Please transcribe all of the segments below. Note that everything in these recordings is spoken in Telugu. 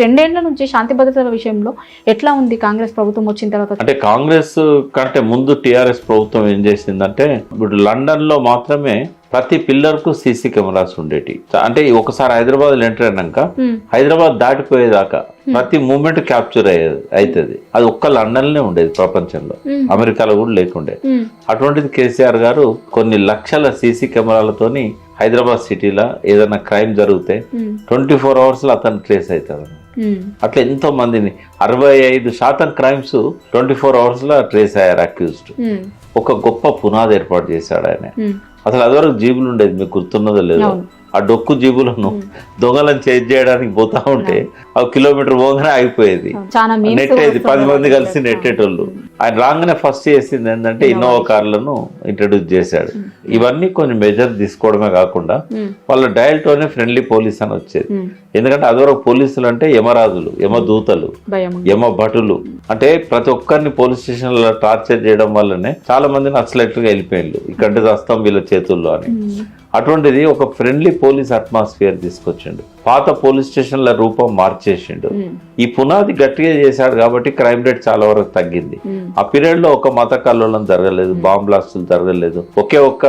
రెండేళ్ళ నుంచి శాంతి భద్రతల విషయంలో ఎట్లా ఉంది కాంగ్రెస్ ప్రభుత్వం వచ్చిన తర్వాత? అంటే కాంగ్రెస్ కంటే ముందు టిఆర్ఎస్ ప్రభుత్వం ఏం చేసిందంటే ఇప్పుడు లండన్లో మాత్రమే ప్రతి పిల్లర్కు సీసీ కెమెరాస్ ఉండేటి. అంటే ఒకసారి హైదరాబాద్ ఎంటర్ అయినాక హైదరాబాద్ దాటిపోయేదాకా ప్రతి మూమెంట్ క్యాప్చర్ అయ్యేది అవుతుంది అది ఒక్క లండన్లోనే ఉండేది ప్రపంచంలో. అమెరికాలో కూడా లేకుండే. అటువంటిది కేసీఆర్ గారు కొన్ని లక్షల సీసీ కెమెరాలతోని హైదరాబాద్ సిటీలో ఏదైనా క్రైమ్ జరిగితే ట్వంటీ ఫోర్ అవర్స్లో అతను ట్రేస్ అవుతాడు అట్లా ఎంతో మందిని. అరవై ఐదు శాతం క్రైమ్స్ ట్వంటీ ఫోర్ అవర్స్లో ట్రేస్ అయ్యారు అక్యూజ్డ్ ఉమ్, ఒక గొప్ప పునాది ఏర్పాటు చేశాడు ఆయన. ఉమ్, అసలు అదివరకు జీబులు ఉండేది మీకు గుర్తున్నదో లేదో. ఆ డొక్కు జీబులను దొంగలను చేజ్ చేయడానికి పోతా ఉంటే ఆ కిలోమీటర్ పోగానే ఆగిపోయేది. నెట్టేది పది మంది కలిసి. నెట్టేటోళ్ళు. ఆయన రాగానే ఫస్ట్ చేసింది ఏంటంటే ఇన్నోవా కార్లను ఇంట్రడ్యూస్ చేశాడు. ఇవన్నీ కొన్ని మెజర్ తీసుకోవడమే కాకుండా వాళ్ళ డయల్ టోనే ఫ్రెండ్లీ పోలీస్ అని వచ్చేది. ఎందుకంటే అదివరకు పోలీసులు అంటే యమరాజులు యమదూతలు భయం యమ భటులు. అంటే ప్రతి ఒక్కరిని పోలీస్ స్టేషన్లో టార్చర్ చేయడం వల్లనే చాలా మంది నక్సలెట్గా వెళ్ళిపోయిండ్రు ఇక్కడి వస్తాం వీళ్ళ చేతుల్లో అని. అటువంటిది ఒక ఫ్రెండ్లీ పోలీస్ అట్మాస్ఫియర్ తీసుకొచ్చిండు. పాత పోలీస్ స్టేషన్ల రూపం మార్చేసిండు. ఉమ్, ఈ పునాది గట్టిగా చేశాడు కాబట్టి క్రైమ్ రేట్ చాలా వరకు తగ్గింది. ఉమ్, ఆ పీరియడ్లో ఒక మత కల్లోలం జరగలేదు బాంబ్ బ్లాస్టులు జరగలేదు. ఒకే ఒక్క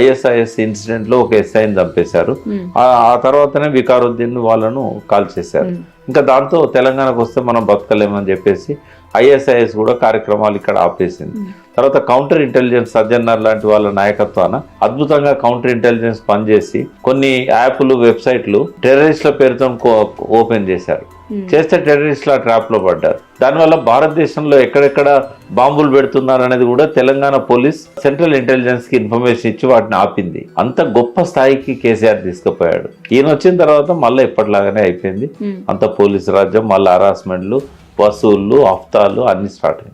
ఐఎస్ఐఎస్ ఇన్సిడెంట్లో ఒక ఎస్ఐని చంపేశారు. ఆ తర్వాతనే వికారుద్దీన్ వాళ్ళను కాల్ చేశారు. ఇంకా దాంతో తెలంగాణకు వస్తే మనం బతకలేమని చెప్పేసి ఐఎస్ఐఎస్ కూడా కార్యక్రమాలు ఇక్కడ ఆపేసింది. తర్వాత కౌంటర్ ఇంటెలిజెన్స్ సజ్జన్నర్ లాంటి వాళ్ళ నాయకత్వాన అద్భుతంగా కౌంటర్ ఇంటెలిజెన్స్ పనిచేసి కొన్ని యాప్లు వెబ్సైట్లు టెర్రరిస్ట్ల పేరుతో ఓపెన్ చేశారు. చేస్తే టెర్రరిస్ట్ల ట్రాప్లో పడ్డారు. దానివల్ల భారతదేశంలో ఎక్కడెక్కడ బాంబులు పెడుతున్నారు అనేది కూడా తెలంగాణ పోలీస్ సెంట్రల్ ఇంటెలిజెన్స్కి ఇన్ఫర్మేషన్ ఇచ్చి వాటిని ఆపింది. అంత గొప్ప స్థాయికి కేసీఆర్ తీసుకుపోయాడు. ఈయన వచ్చిన తర్వాత మళ్ళీ ఎప్పటిలాగానే అయిపోయింది. అంత పోలీసు రాజ్యం మళ్ళీ హరాస్మెంట్లు వసూళ్ళు హఫ్తాలు అన్ని స్టార్ట్ అయ్యాయి